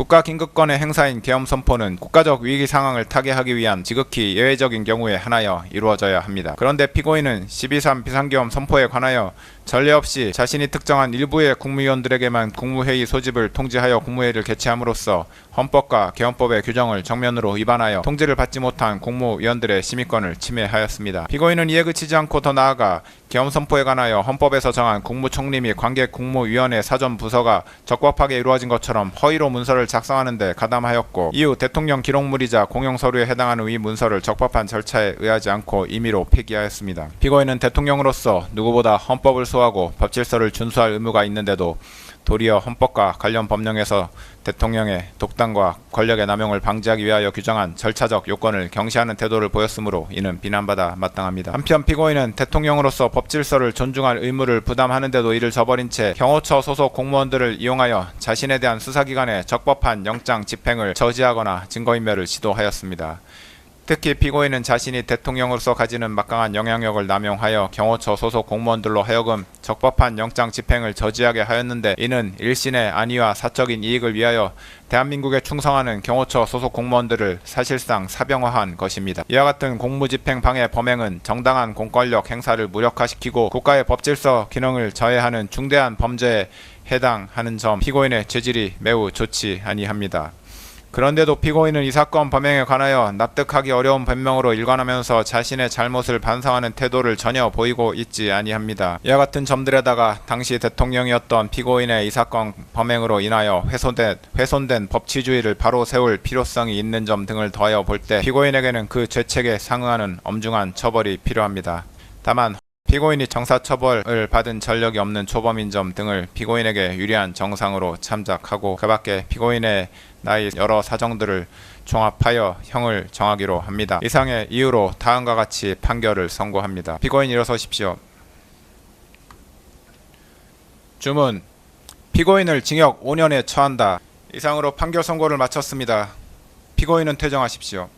국가 긴급권의 행사인 계엄 선포는 국가적 위기 상황을 타개하기 위한 지극히 예외적인 경우에 하나여 이루어져야 합니다. 그런데 피고인은 12.3 비상계엄 선포에 관하여 전례 없이 자신이 특정한 일부의 국무위원들에게만 국무회의 소집을 통지하여 국무회의를 개최함으로써 헌법과 개헌법의 규정을 정면으로 위반하여 통지를 받지 못한 국무위원들의 심의권을 침해하였습니다. 피고인은 이에 그치지 않고 더 나아가 계엄 선포에 관하여 헌법에서 정한 국무총리 및 관계 국무위원회 사전 부서가 적법하게 이루어진 것처럼 허위로 문서를 작성하는데 가담하였고 이후 대통령 기록물이자 공용 서류에 해당하는 위 문서를 적법한 절차에 의하지 않고 임의로 폐기하였습니다. 피고인은 대통령으로서 누구보다 헌법을 소하고 법질서를 준수할 의무가 있는데도 도리어 헌법과 관련 법령에서 대통령의 독단과 권력의 남용을 방지하기 위하여 규정한 절차적 요건을 경시하는 태도를 보였으므로 이는 비난받아 마땅합니다. 한편 피고인은 대통령으로서 법질서를 존중할 의무를 부담하는데도 이를 저버린 채 경호처 소속 공무원들을 이용하여 자신에 대한 수사기관의 적법한 영장 집행을 저지하거나 증거인멸을 시도하였습니다. 특히 피고인은 자신이 대통령으로서 가지는 막강한 영향력을 남용하여 경호처 소속 공무원들로 하여금 적법한 영장 집행을 저지하게 하였는데 이는 일신의 안위와 사적인 이익을 위하여 대한민국에 충성하는 경호처 소속 공무원들을 사실상 사병화한 것입니다. 이와 같은 공무집행 방해 범행은 정당한 공권력 행사를 무력화시키고 국가의 법질서 기능을 저해하는 중대한 범죄에 해당하는 점 피고인의 죄질이 매우 좋지 아니합니다. 그런데도 피고인은 이 사건 범행에 관하여 납득하기 어려운 변명으로 일관하면서 자신의 잘못을 반성하는 태도를 전혀 보이고 있지 아니합니다. 이와 같은 점들에다가 당시 대통령이었던 피고인의 이 사건 범행으로 인하여 훼손된, 훼손된 법치주의를 바로 세울 필요성이 있는 점 등을 더하여 볼 때 피고인에게는 그 죄책에 상응하는 엄중한 처벌이 필요합니다. 다만 피고인이 정사처벌을 받은 전력이 없는 초범인 점 등을 피고인에게 유리한 정상으로 참작하고 그 밖에 피고인의 나이 여러 사정들을 종합하여 형을 정하기로 합니다. 이상의 이유로 다음과 같이 판결을 선고합니다. 피고인 일어서십시오. 주문 피고인을 징역 5년에 처한다. 이상으로 판결 선고를 마쳤습니다. 피고인은 퇴정하십시오.